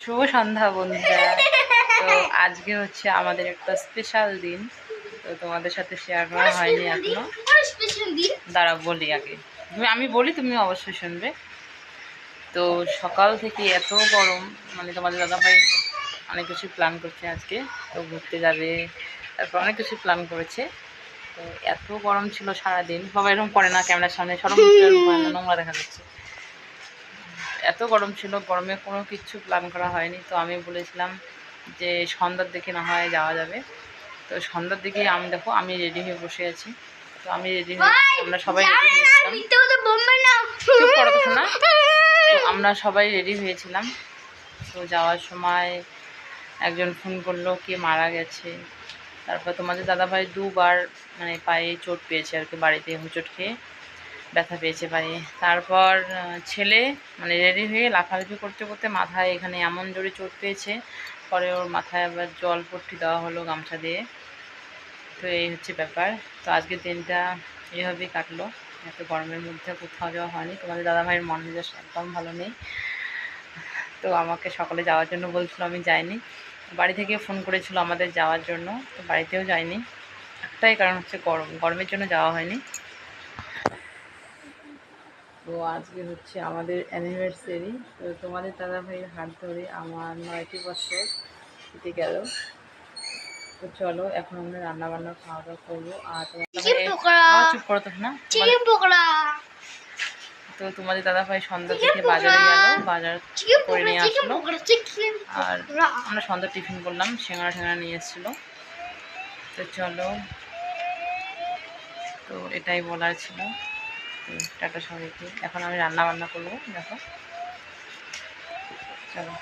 শুভ সন্ধ্যা বন্ধুরা। তো আজকে হচ্ছে আমাদের একটা স্পেশাল দিন। তো তোমাদের সাথে শেয়ার করা হয়নি এখনও। দাঁড়া বলি আগে। তুমি আমি বলি তুমি অবশ্যই শুনবে। তো সকাল থেকে এত গরম মানে তোমাদের দাদাভাই অনেক কিছু প্ল্যান করছে আজকে। তো ঘুরতে যাবে তারপর অনেক কিছু প্ল্যান করেছে। তো এত গরম ছিল সারাদিন। বাবা এরকম করে না ক্যামেরার সামনে। সরম নোংরা দেখা যাচ্ছে। এত গরম ছিল গরমে কোনো কিছু প্ল্যান করা হয়নি। তো আমি বলেছিলাম যে সন্ধ্যার দিকে না হয় যাওয়া যাবে। তো সন্ধ্যার দিকে আমি দেখো আমি রেডি হয়ে বসে আছি। তো আমি রেডি হয়েছি আমরা সবাই রেডি হয়েছিলাম। না। আমরা সবাই রেডি হয়েছিলাম। তো যাওয়ার সময় একজন ফোন করল কে মারা গেছে। তারপর তোমাদের দাদাভাই দুবার মানে পায়ে চোট পেয়েছে আর কি বাড়িতে হুচট খেয়ে। ব্যথা পেয়েছে পায়ে তারপর ছেলে মানে রেডি হয়ে লাফালাফি করতে করতে মাথায় এখানে এমন জোরে চোট পেয়েছে, পরে ওর মাথায় আবার জল পট্টি দেওয়া হলো গামছা দিয়ে। তো এই হচ্ছে ব্যাপার। তো আজকের দিনটা এইভাবেই কাটলো। এত গরমের মধ্যে কোথাও যাওয়া হয়নি। তোমাদের দাদাভাইয়ের মন মেজাজ একদম ভালো নেই। তো আমাকে সকালে যাওয়ার জন্য বলছিল, আমি যাইনি। বাড়ি থেকে ফোন করেছিল আমাদের যাওয়ার জন্য। তো বাড়িতেও যাইনি। একটাই কারণ হচ্ছে গরম। গরমের জন্য যাওয়া হয়নি। তো আজকে হচ্ছে আমাদের অ্যানিভার্সারি তো তোমাদের দাদাভাইয়ের হাত ধরে আমার নয়টি বছর কেটে গেল। তো চলো এখন আমরা রান্না বান্না খাওয়া দাওয়া করব আর তোমার। চুপ করো তো না। তো তোমাদের দাদাভাই সন্ধ্যা থেকে বাজারে গেল বাজার করে নিয়ে আসলো। আর আমরা সন্ধ্যা টিফিন করলাম সিঙ্গারা ঠেঙ্গারা নিয়ে এসেছিল। তো চলো তো এটাই বলার ছিল। টাটা সবাইকে। এখন আমি রান্না বান্না করব দেখো। চলো।